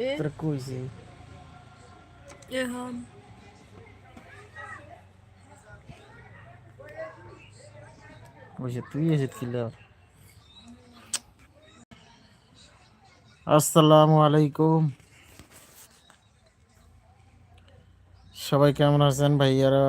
তোরা কইছে এখন কইছে তুই এসে ছিল আসসালামু আলাইকুম সবাই কেমন আছেন ভাইয়ারা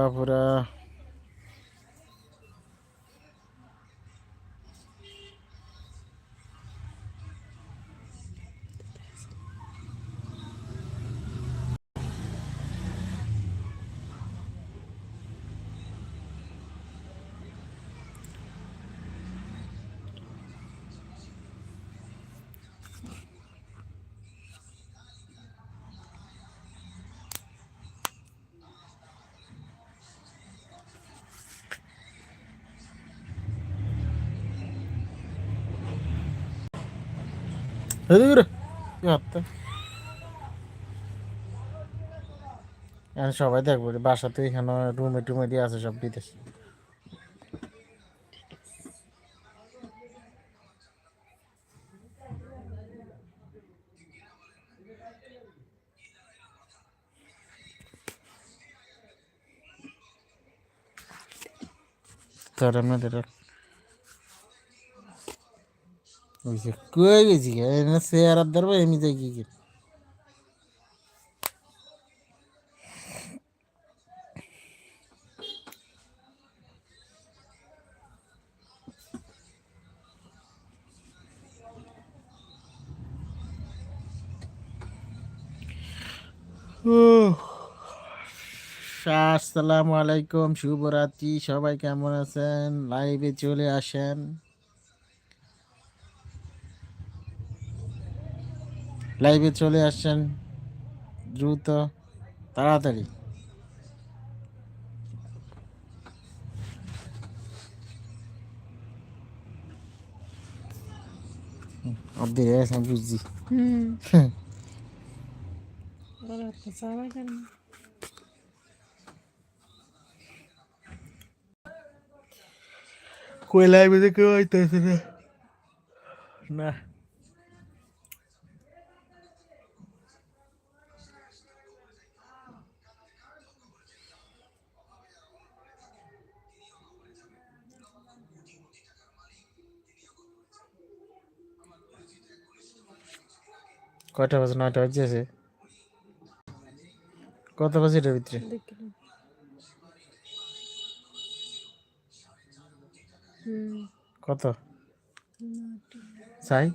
পুরা দূর হাতটা এখন সবাই দেখব রে, বাসাতে এখানে রুমে টুমে দিয়ে আছে সব বিদেশ তার আমাদের ওইসে কই গেছি এনে চেয়ার আর ধরবো এমনি যাই কি আসসালামু আলাইকুম শুভরাত্রি। সবাই কেমন আছেন? লাইভে চলে আসেন। লাইভে চলে আসছেন। দ্রুত তাড়াতাড়ি। অব্দি রে আমি বুঝছি। হুম। ওরা তো সবাই জানে কই লাইভে কেউ আইতেছে না। কয়টা বাজে? নয়টা বাজছে কত বাজে এটার ভিতরে? কত? চাই?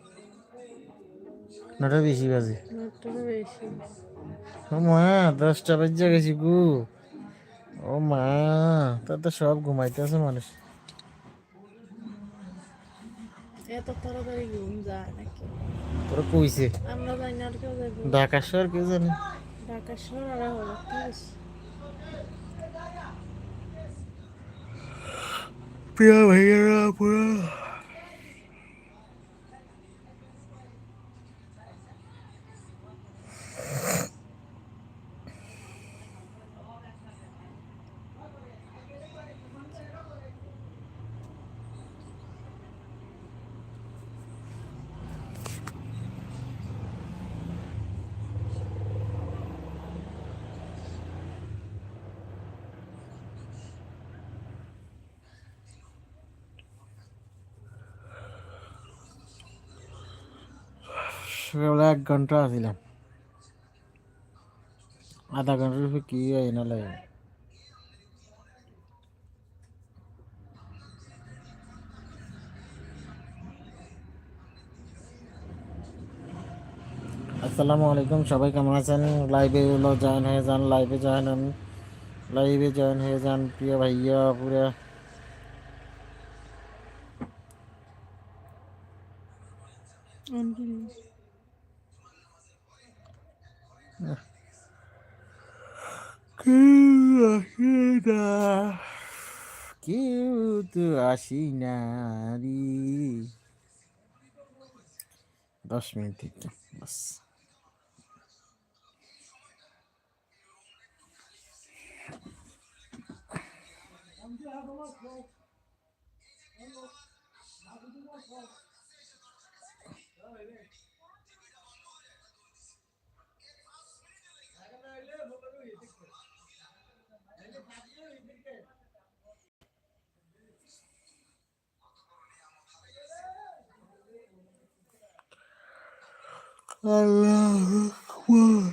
নটা বেশি বাজে। ও মা, দশটা বাজে গেছি গু। ও মা তা তো সব ঘুমাইতে আছে মানুষ। এত তাড়াতাড়ি ঘুম যায় নাকি? তোরা কইছে। আমরা জানি না আর কেউ যাব ঢাকা শহর কে জানে। ঢাকা শহর আর হলো প্রিয় ভাইয়েরা পুরো সকালবেলা এক ঘণ্টা আসিলাম। আধা ঘণ্টার উপরে কি হয় না লাগে। আসসালামু আলাইকুম, সবাই কেমন আছেন? লাইভে হলো জয়েন হয়ে যান লাইভে জয়েন হন। লাইভে জয়েন হয়ে যান, প্রিয় ভাইয়া, পুরা কেউ আসে না কেউ তো আসি না রে দশ মিনিট একটু বাস 完了我